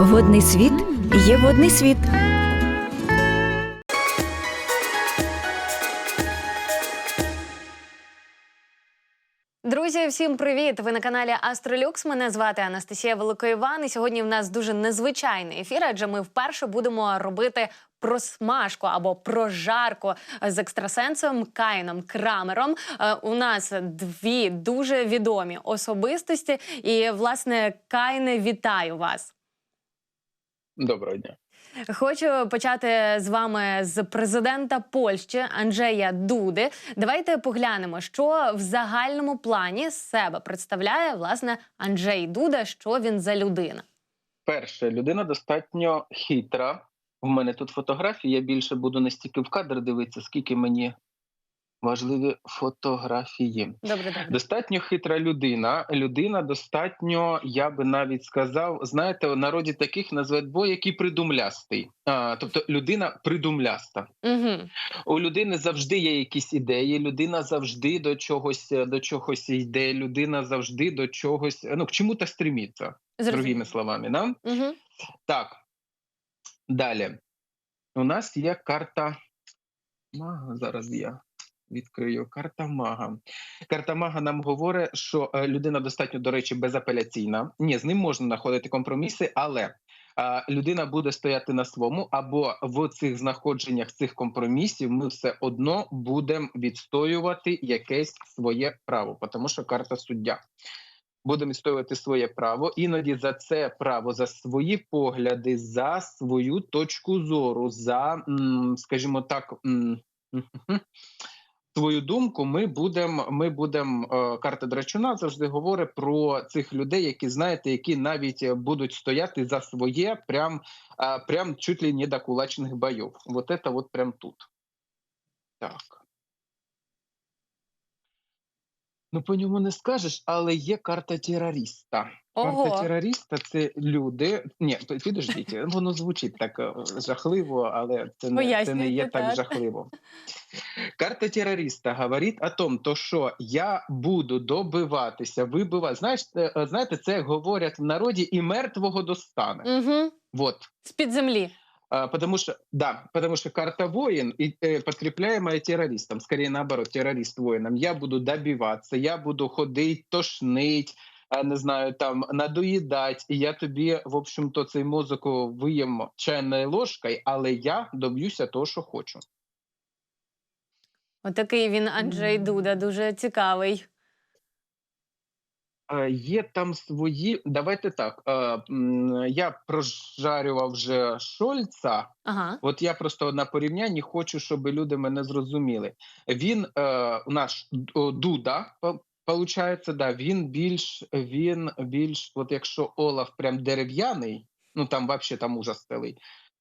Водний світ є водний світ. Друзі, всім привіт! Ви на каналі Астролюкс. Мене звати Анастасія Великоїван. І сьогодні в нас дуже незвичайний ефір, адже ми вперше будемо робити просмажку або прожарку з екстрасенсом Каїном Крамером. Е, У нас дві дуже відомі особистості. І, власне, Кайне, вітаю вас. Доброго дня. Хочу почати з вами з президента Польщі Анджея Дуди. Давайте поглянемо, що в загальному плані з себе представляє власне Анджей Дуда. Що він за людина? Перше, людина достатньо хитра. У мене тут фотографії. Я більше буду не стільки в кадр дивитися, скільки мені важливі фотографії. Добре, добре. Достатньо хитра людина. Людина достатньо, я би навіть сказав, знаєте, в народі таких називають бо який придумлястий. А, тобто людина придумляста. Угу. У людини завжди є якісь ідеї. Людина завжди до чогось до чогось йде. Людина завжди до чогось ну к чому-то стремиться. Другими словами, да? Угу. Так. Далі. У нас є карта мага. Зараз я відкрию карта мага. Карта мага нам говорить, що е, людина достатньо, до речі, безапеляційна. Ні, з ним можна знаходити компроміси, але людина буде стояти на своєму, або в цих знаходженнях цих компромісів ми все одно будемо відстоювати якесь своє право, тому що карта суддя будемо відстоювати своє право. Іноді за це право, за свої погляди, за свою точку зору, за, скажімо так, свою думку. Ми будемо. Ми будемо е, карта Драчуна завжди говорить про цих людей, які знаєте, які навіть будуть стояти за своє, прям, е, прям чуть ли не до кулачних бойов. Вот это вот прям тут. Так. Ну, по ньому не скажеш, але є карта терориста. Карта Ого. терориста це люди. Ні, підождіть, воно звучить так е, жахливо, але це не, це не є так жахливо. Карта терориста говорить о том, то що я буду добиватися, вибивати. Знаєш, е, е, знаєте, це говорять в народі і мертвого достане. Угу. Вот. З-під землі. Потому что, да, потому что карта воин, и, э, подкрепляемая террористом, скорее наоборот, террорист воином. Я буду добиваться, я буду ходить, тошнить, не знаю, там, надоїдати, і я тобі, в общем-то, цей мозок виєм чайною ложкою, але я доб'юся того, що хочу. Отакий він Анджей Дуда, дуже цікавий. Е, Є там свої. Давайте так. е, Я прожарював вже Шольца. Ага. От я просто на порівнянні хочу, щоб люди мене зрозуміли. Він е, наш Дуда, по- получається, да, він більш він більш, от якщо Олаф прям дерев'яний, ну там взагалі там ужас стелий.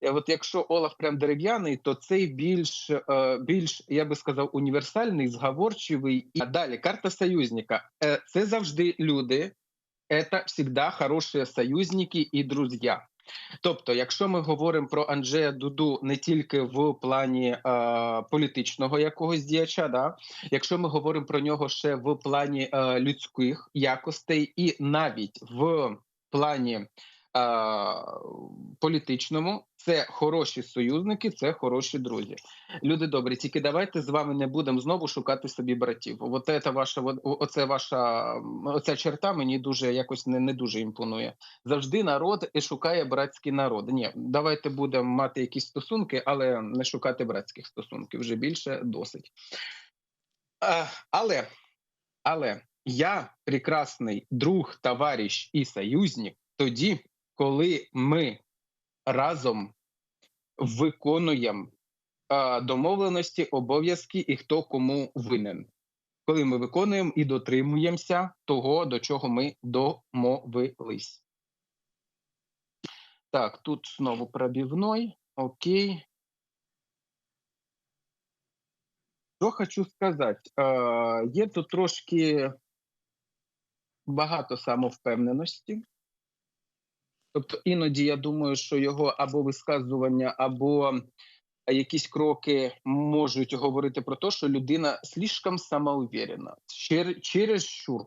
Е, От якщо Олаф прям дерев'яний, то цей більш, е, більш, я би сказав, універсальний, зговорчивий. І далі карта союзника. Е, Це завжди люди, це завжди хороші союзники і друзі. Тобто, якщо ми говоримо про Анджея Дуду не тільки в плані е, політичного якогось діяча, да? якщо ми говоримо про нього ще в плані е, людських якостей, і навіть в плані політичному, це хороші союзники, це хороші друзі. Люди добрі, тільки давайте з вами не будемо знову шукати собі братів. От це ваша, оце ваша оця черта мені дуже якось не, не дуже імпонує завжди народ і шукає братський народ. Ні, давайте будемо мати якісь стосунки, але не шукати братських стосунків. Вже більше досить. Але, але я прекрасний друг, товариш і союзник тоді, коли ми разом виконуємо домовленості, обов'язки і хто кому винен. Коли ми виконуємо і дотримуємося того, до чого ми домовились. Так, тут знову пробивной. Окей. Що хочу сказати? Є тут трошки багато самовпевненості. Тобто іноді я думаю, що його або висказування, або якісь кроки можуть говорити про те, що людина слишком самоуверена, чер- чересчур.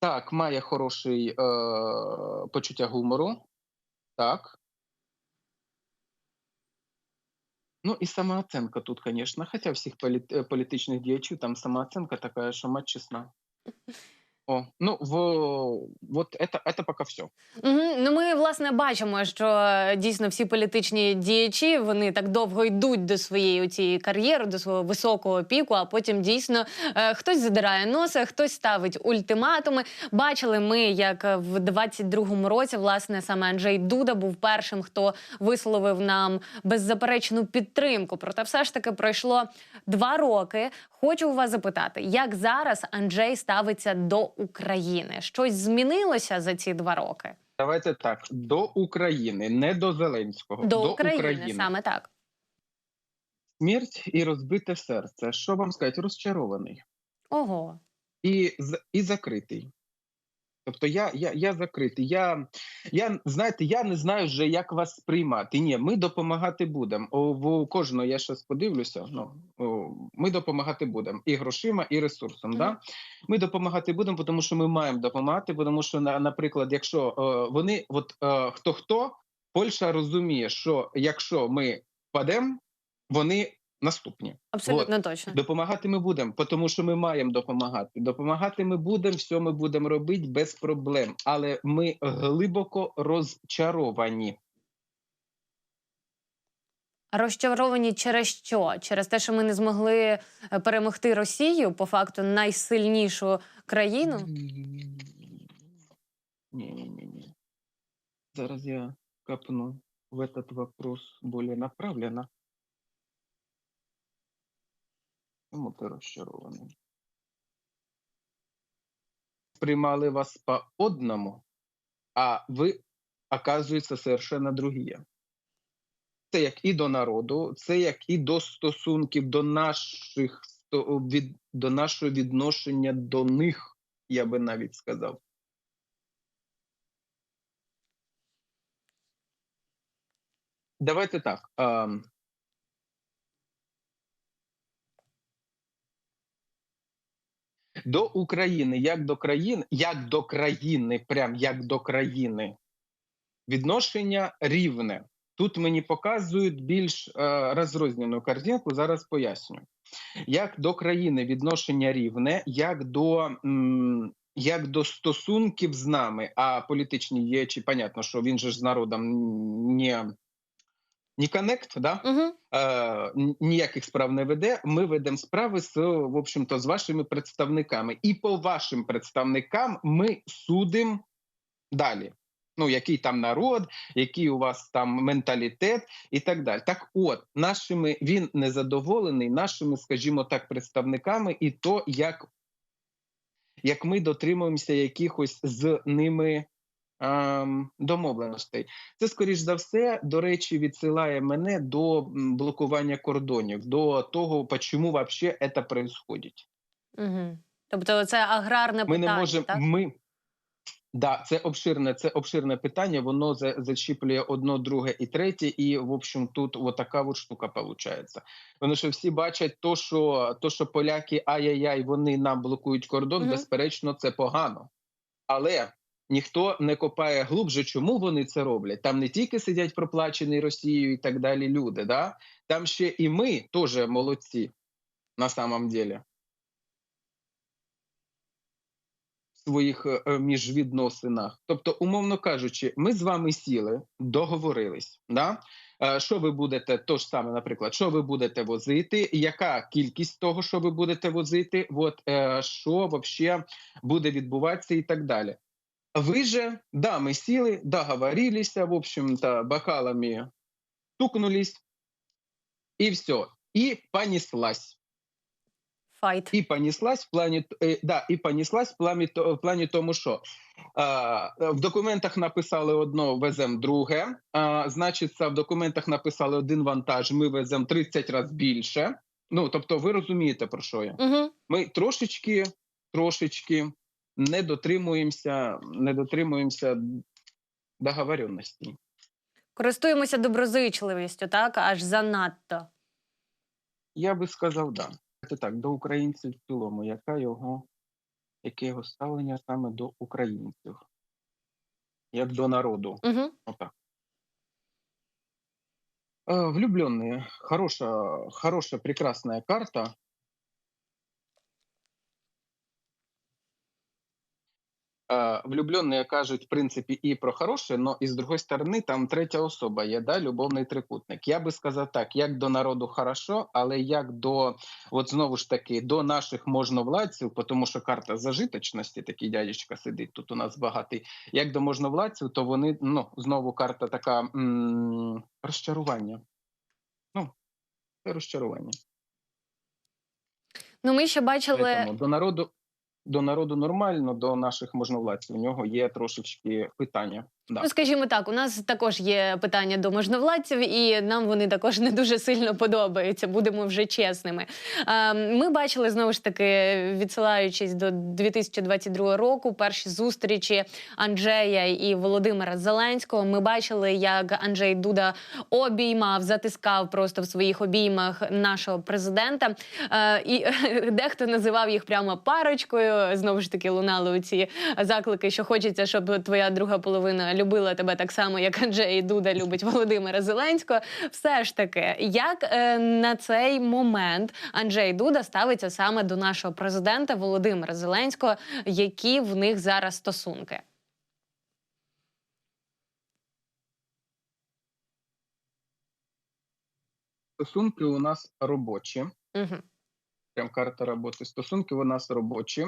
Так, має хороший е, почуття гумору. Так. Ну і самооценка тут, звісно. Хоча всіх політ- е, політичних діячів там самооценка така, що мать чесна. О, ну, в, вот это, это пока все. Угу. Ну, ми власне бачимо, що е, дійсно всі політичні діячі вони так довго йдуть до своєї цієї кар'єри, до свого високого піку. А потім дійсно е, хтось задирає носа, хтось ставить ультиматуми. Бачили ми, як е, в 22-му році власне саме Анджей Дуда був першим, хто висловив нам беззаперечну підтримку. Проте, все ж таки пройшло два роки. Хочу у вас запитати, як зараз Анджей ставиться до України? Щось змінилося за ці два роки? Давайте так. До України, не до Зеленського. До, України, саме так. Смерть і розбите серце. Що вам сказати? Розчарований. Ого. і, і закритий. Тобто я, я, я закритий. Я, я, знаєте, я не знаю вже, як вас сприймати. Ні, ми допомагати будемо. О, В кожного я щось подивлюся. Ну, о, ми допомагати будемо і грошима, і ресурсом. Мгм. Да? Ми допомагати будемо, тому що ми маємо допомагати, тому що, на- наприклад, якщо е, вони, от хто хто, Польща розуміє, що якщо ми падемо, вони наступні. Абсолютно точно. Допомагати ми будемо, тому що ми маємо допомагати. Допомагати ми будемо, все ми будемо робити без проблем. Але ми глибоко розчаровані. Розчаровані через що? Через те, що ми не змогли е, перемогти Росію, по факту найсильнішу країну. Ні, ні, ні, ні. Зараз я копну в этот вопрос более направленно. Чому ти розчарований? Приймали вас по одному, а ви, оказується, совершенно другі. Це як і до народу, це як і до стосунків до наших від, до нашого відношення до них, я би навіть сказав. Давайте так. До України, як до країн, як до країни, прям як до країни, відношення рівне. Тут мені показують більш е, розрознену картинку. Зараз поясню. Як до країни відношення рівне, як до, м, як до стосунків з нами, а політичні діячі, понятно, що він же ж з народом не, не коннект, да? Угу. е, ніяких справ не веде. Ми ведемо справи з в общем-то з вашими представниками, і по вашим представникам ми судимо далі. Ну, який там народ, який у вас там менталітет і так далі. Так, от нашими він незадоволений нашими, скажімо так, представниками, і то, як, як ми дотримуємося якихось з ними домовленостей. Це, скоріш за все, до речі, відсилає мене до блокування кордонів, до того, чому вообще це происходить. Угу. Тобто, це аграрне Ми питання. не можемо. так? Ми да, це обширне, це обширне питання. Воно за- зачіплює одно, друге і третє. І в общем, тут от така от штука виходить. Тому що всі бачать, то, що то, що поляки ай-яй-яй, вони нам блокують кордон. Мгм. Безперечно, це погано. Але ніхто не копає глубже, чому вони це роблять. Там не тільки сидять проплачені Росією і так далі. Люди, да там ще і ми теж молодці на самом деле. Своїх е, е, міжвідносинах. Тобто, умовно кажучи, ми з вами сіли, договорились. Да? Е, Що ви будете, то ж саме, наприклад, що ви будете возити, яка кількість того, що ви будете возити, от, що взагалі буде відбуватися і так далі. Ви же, да, ми сіли, договорилися, в общем-то, бокалами стукнулись, и все. И понеслась. Файт. І понеслась в плані е, да, і понеслась в плані в плані тому, що е, в документах написали одно, веземо друге. А, значиться, в документах написали один вантаж, ми веземо 30 разів більше. Ну тобто, ви розумієте про що я? Угу. Ми трошечки, трошечки не дотримуємося, не дотримуємося договоренності. Користуємося доброзичливістю, так аж занадто. Я би сказав, да. Це так, до українців в цілому, яка його, яке його ставлення саме до українців, як до народу. Угу. Отак. Э, влюбленные. Хорошая, хорошая, прекрасная карта. Влюбленные кажуть, в принципі, і про хороше, але і з другої сторони, там третя особа є, да, любовний трикутник. Я би сказав так: як до народу хорошо, але як до, от знову ж таки, до наших можновладців, тому що карта зажиточності, такий дядечка сидить тут у нас багатий. Як до можновладців, то вони ну знову карта така м- розчарування. Ну, це розчарування. Ну, ми ще бачали. Поэтому до народу. До народу нормально, до наших можновладців у нього є трошечки питання. Да. Ну, скажімо так, у нас також є питання до можновладців, і нам вони також не дуже сильно подобаються. Будемо вже чесними. Ми бачили знову ж таки, відсилаючись до 2022 року, перші зустрічі Анджея і Володимира Зеленського. Ми бачили, як Анджей Дуда обіймав, затискав просто в своїх обіймах нашого президента. І дехто називав їх прямо парочкою. Знову ж таки, лунали у ці заклики, що хочеться, щоб твоя друга половина любила тебе так само, як Анджей Дуда любить Володимира Зеленського. Все ж таки, як е, на цей момент Анджей Дуда ставиться саме до нашого президента Володимира Зеленського, які в них зараз стосунки? Стосунки у нас робочі. Угу. Прям карта роботи. Стосунки у нас робочі,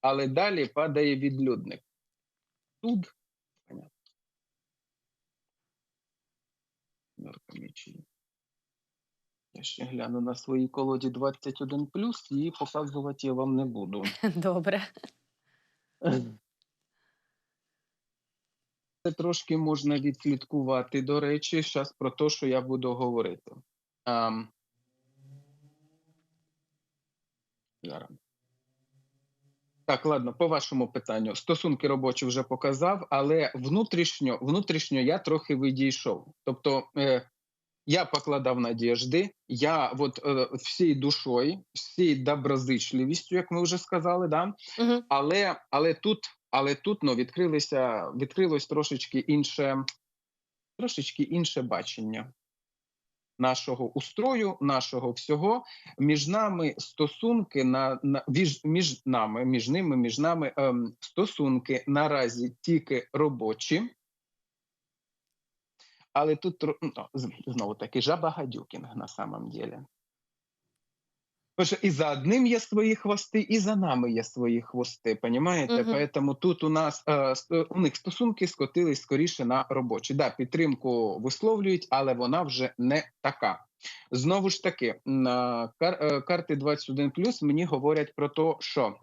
але далі падає відлюдник. Тут Сімерка. Я ще гляну на своїй колоді 21 і показувати я вам не буду. Добре. Це трошки можна відслідкувати. До речі, зараз про те, що я буду говорити. Зараз. Так, ладно, по вашому питанню. Стосунки робочі вже показав, але внутрішньо, внутрішньо я трохи відійшов. Тобто е, я покладав надіжди, я от е, всією душою, всією доброзичливістю, як ми вже сказали, да? Угу. але, але тут, але тут ну, відкрилися, відкрилось трошечки інше, трошечки інше бачення нашого устрою, нашого всього. Між нами стосунки на, на між, між нами, між ними, між нами ем, стосунки наразі тільки робочі. Але тут ну, знову таки жаба гадюкінг на самом деле. Тому що і за одним є свої хвости, і за нами є свої хвости. Понімаєте? Мгм. Поэтому тут у нас е, у них стосунки скотились скоріше на робочі. Да, підтримку висловлюють, але вона вже не така. Знову ж таки, на кар, е, карти 21 мені говорять про те, що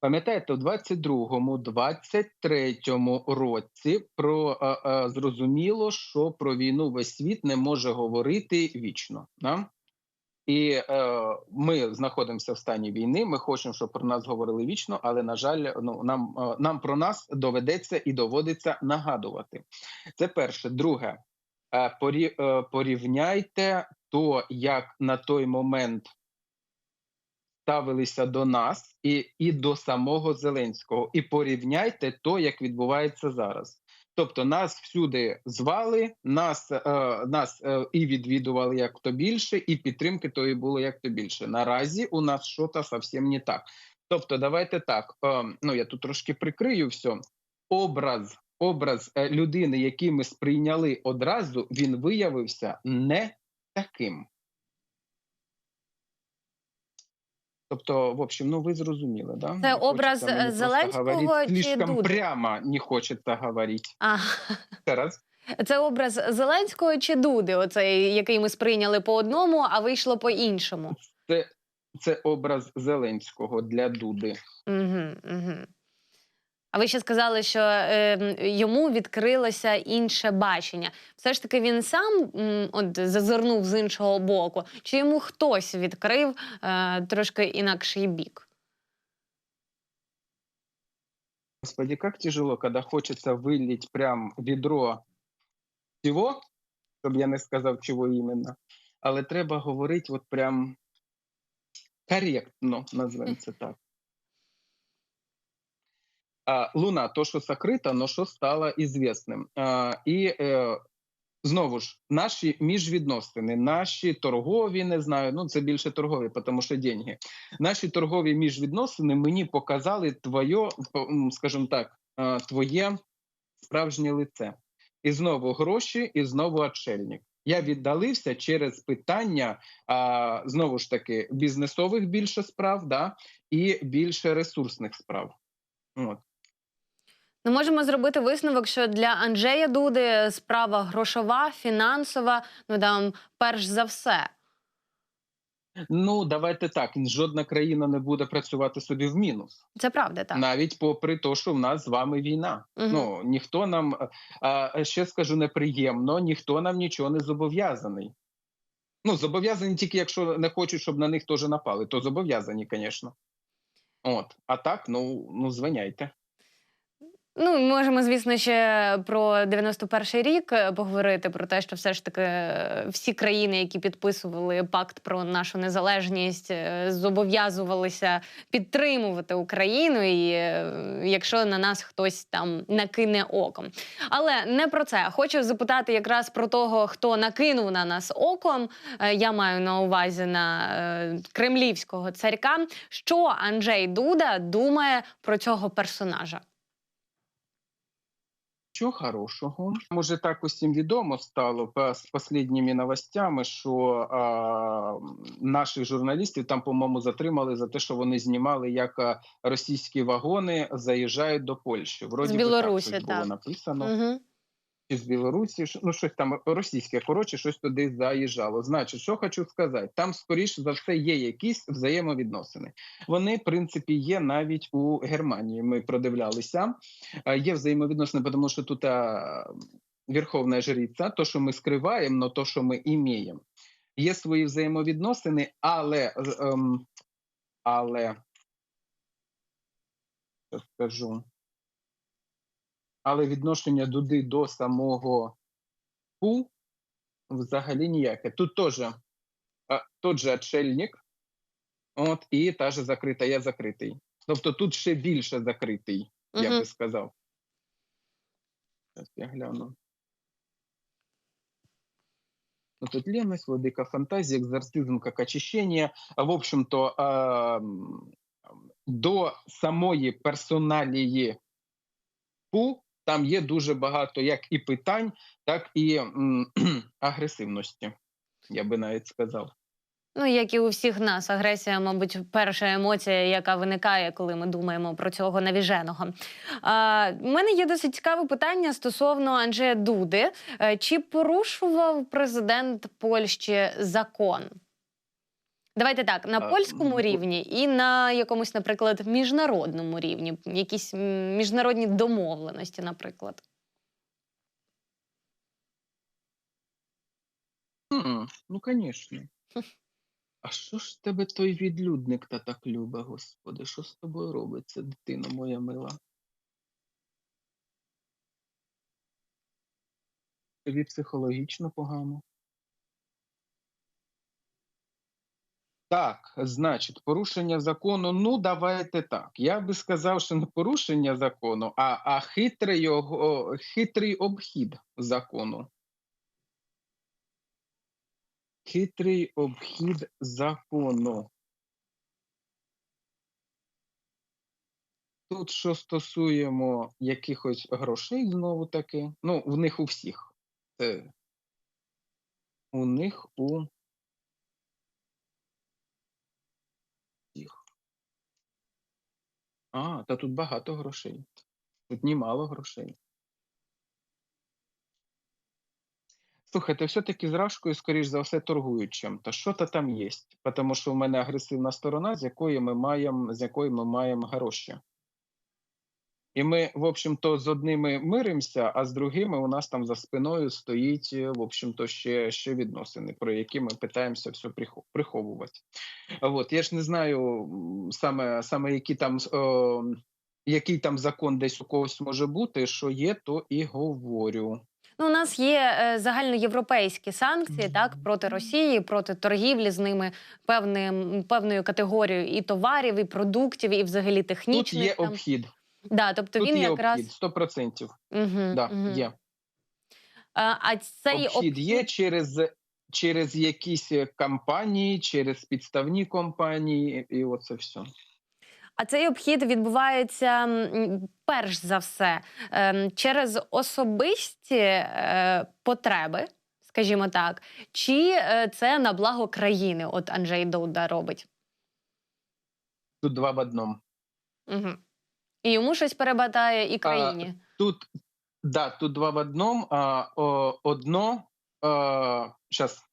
пам'ятаєте, у 22-му, 23-му році про е, е, зрозуміло, що про війну весь світ не може говорити вічно. Да? І е, ми знаходимося в стані війни. Ми хочемо, щоб про нас говорили вічно, але на жаль, ну нам, е, нам про нас доведеться і доводиться нагадувати. Це перше. Друге, е, порі, е, порівняйте то, як на той момент ставилися до нас і, і до самого Зеленського, і порівняйте то, як відбувається зараз. Тобто нас всюди звали, нас, е, нас е, і відвідували як то більше, і підтримки тої було як то більше. Наразі у нас щось зовсім не так. Тобто, давайте так. Е, ну я тут трошки прикрию все. Образ, образ е, людини, який ми сприйняли одразу, він виявився не таким. Тобто, в общем, ну ви зрозуміли, да? Це Не образ, е, Зеленського чи Слишком Дуди? прямо не хочеться говорити. Раз. це образ Зеленського чи Дуди, оцей, який ми сприйняли по одному, а вийшло по іншому. Це, це образ Зеленського для Дуди. Угу, угу. А ви ще сказали, що е, йому відкрилося інше бачення. Все ж таки він сам м, от зазирнув з іншого боку, чи йому хтось відкрив е, трошки інакший бік? Господи, как тяжело, когда хочется вылить прям відро всього, щоб я не сказав, чого іменно. Але треба говорити от прям коректно, назвемо це так. Луна, то, що сокрито, но що стало известным. А, і е, Знову ж, наші міжвідносини, наші торгові, не знаю, ну це більше торгові, тому що деньги. Наші торгові міжвідносини мені показали твоє, скажімо так, твоє справжнє лице. І знову гроші, і знову отшельник. Я віддалився через питання а, знову ж таки бізнесових більше справ, да, і більше ресурсних справ. От. Ну, можемо зробити висновок, що для Анджея Дуди справа грошова, фінансова, ну там перш за все. Ну, давайте так. Жодна країна не буде працювати собі в мінус, Це правда, так. навіть попри те, що в нас з вами війна. Мгм. Ну ніхто нам а, ще скажу неприємно, ніхто нам нічого не зобов'язаний. Ну, зобов'язані тільки якщо не хочуть, щоб на них теж напали, то зобов'язані, звісно. От, а так, ну, ну звиняйте. Ну, можемо, звісно, ще про 91-й рік е, поговорити про те, що все ж таки е, всі країни, які підписували пакт про нашу незалежність, е, зобов'язувалися підтримувати Україну, і якщо на нас хтось там накине оком. Але не про це. Хочу запитати якраз про того, хто накинув на нас оком. Я маю на увазі на кремлівського царька. Що Анджей Дуда думає про цього персонажа? Що хорошого? Може, так усім відомо стало з останніми новостями, що а, наших журналістів там, по-моєму, затримали за те, що вони знімали, як російські вагони заїжджають до Польщі. Вроді З Білорусі, так, так. було написано. Угу. Чи з Білорусі, ну щось там російське, коротше, щось туди заїжджало. Значить, що хочу сказати, там, скоріш за все, є якісь взаємовідносини. Вони, в принципі, є навіть у Германії. Ми продивлялися. Е, Є взаємовідносини, тому що тут верховна жриця, то, що ми скриваємо, но то, що ми іміємо. Є свої взаємовідносини, але, ем, але скажу. Але відношення Дуди до самого Пу взагалі ніяке. Тут теж тот же отшельник, от, і та же закрита, я закритий. Тобто тут ще більше закритий, я Мгм. би сказав. Зараз я гляну. Ну, Тут леность, владыка фантазии, экзорцизм как очищение. А, В общем-то, ем, до самої персоналії Пу там є дуже багато як і питань, так і агресивності, я би навіть сказав. Ну, як і у всіх нас, агресія, мабуть, перша емоція, яка виникає, коли ми думаємо про цього навіженого. А, у мене є досить цікаве питання стосовно Анджея Дуди. Е, Чи порушував президент Польщі закон? Давайте так, на польському рівні і на якомусь, наприклад, міжнародному рівні, якісь міжнародні домовленості, наприклад. М, Ну, звісно. А що ж тебе той відлюдник та так любе, господи? Що з тобою робиться, дитино моя мила? Тобі психологічно погано? Так, значить, порушення закону. Ну, давайте так. Я би сказав, що не порушення закону, а, а хитрий, його, хитрий обхід закону. Хитрий обхід закону. Тут, що стосуємо якихось грошей, знову таки, ну, в них у всіх. Це у них у А, та тут багато грошей. Тут немало грошей. Слухайте, все-таки з Рашкою, скоріш за все, торгують чим-то. Що-то там є. Тому що в мене агресивна сторона, з якої ми маємо, з якої ми маємо гроші. І ми, в общем-то, з одними миримося, а з другими у нас там за спиною стоїть, е, в общем-то, ще, ще відносини, про які ми питаємося все прихо- приховувати. От, я ж не знаю саме, саме які там, о, який там закон десь у когось може бути, що є, то і говорю. Ну, у нас є е, загальноєвропейські санкції так проти Росії, проти торгівлі з ними певним певною категорією і товарів, і продуктів, і взагалі Тут є там. обхід. Да, тобто Тут він є якраз обхід, 100%. Угу, Да, є. а цей обхід є через, через якісь е, компанії, через підставні компанії, і оце все. А цей обхід відбувається перш за все ем, через особисті е, потреби, скажімо так, чи е, це на благо країни? От Анджей Дуда робить. Тут два в одному. Угу. І йому щось перебатає і країні. Тут, да, тут два в одному. А, о, одно, а, щас.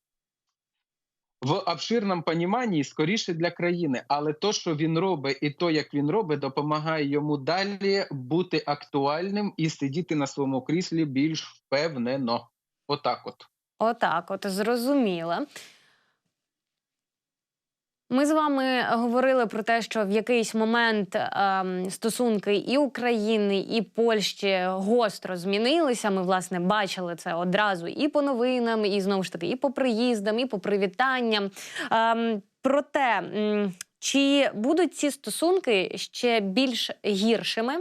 В обширному поніманні скоріше для країни, але то, що він робить, і то, як він робить, допомагає йому далі бути актуальним і сидіти на своєму кріслі більш впевнено. Отак от. Отак, от зрозуміла. Ми з вами говорили про те, що в якийсь момент ем, стосунки і України, і Польщі гостро змінилися. Ми власне бачили це одразу і по новинам, і знову ж таки, і по приїздам, і по привітанням. Ем, проте, чи будуть ці стосунки ще більш гіршими?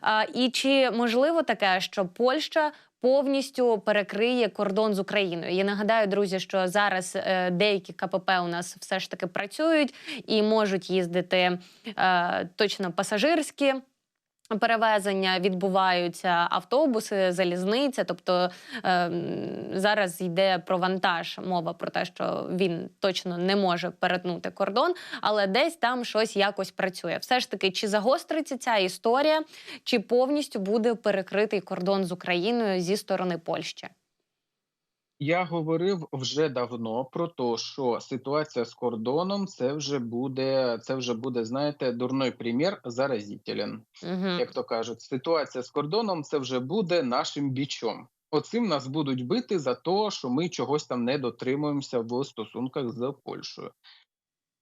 А, і чи можливо таке, що Польща повністю перекриє кордон з Україною? Я нагадаю, друзі, що зараз е, деякі КПП у нас все ж таки працюють і можуть їздити е, точно пасажирські. Перевезення відбуваються автобуси, залізниця. Тобто е, зараз йде про вантаж, мова про те, що він точно не може перетнути кордон, але десь там щось якось працює. Все ж таки, чи загостриться ця історія, чи повністю буде перекритий кордон з Україною зі сторони Польщі? Я говорив вже давно про те, що ситуація з кордоном це вже буде, це вже буде, знаєте, дурний примір заразителен. Угу. як то кажуть, ситуація з кордоном це вже буде нашим бічом. Оцим нас будуть бити за те, що ми чогось там не дотримуємося в стосунках з Польщею.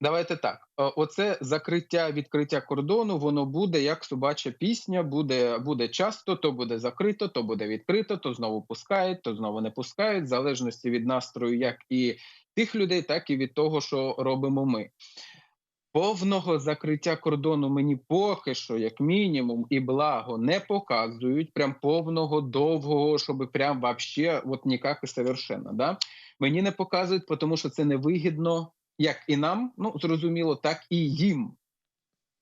Давайте так. е, Оце закриття, відкриття кордону, воно буде як собача пісня, буде, буде часто, то буде закрито, то буде відкрито, то знову пускають, то знову не пускають, в залежності від настрою як і тих людей, так і від того, що робимо ми. Повного закриття кордону мені поки що, як мінімум, і благо не показують. Прям повного довгого, щоб прям вообще от ніяк і совершенно. Да? Мені не показують, тому що це невигідно як і нам, ну зрозуміло, так і їм.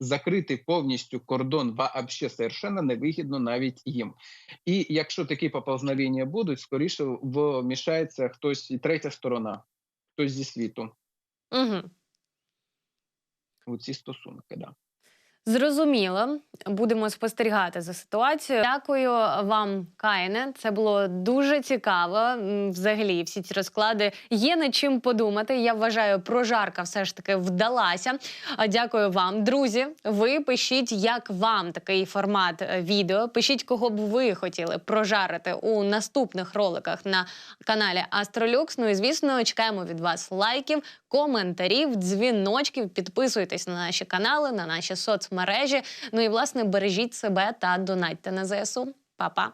Закрити повністю кордон вообще совершенно невигідно навіть їм. І якщо такі поповзновіння будуть, скоріше вмішається хтось і третя сторона, хтось зі світу Угу. у ці стосунки. Да. Зрозуміло, будемо спостерігати за ситуацією. Дякую вам, Каїне. Це було дуже цікаво. Взагалі, всі ці розклади є над чим подумати. Я вважаю, прожарка все ж таки вдалася. Дякую вам, друзі. Ви пишіть, як вам такий формат е, відео. Пишіть, кого б ви хотіли прожарити у наступних роликах на каналі Астролюкс. Ну і звісно, чекаємо від вас лайків, коментарів, дзвіночків. Підписуйтесь на наші канали, на наші соцмережі. Ну і власне бережіть себе та донайте на ЗСУ. Па-па!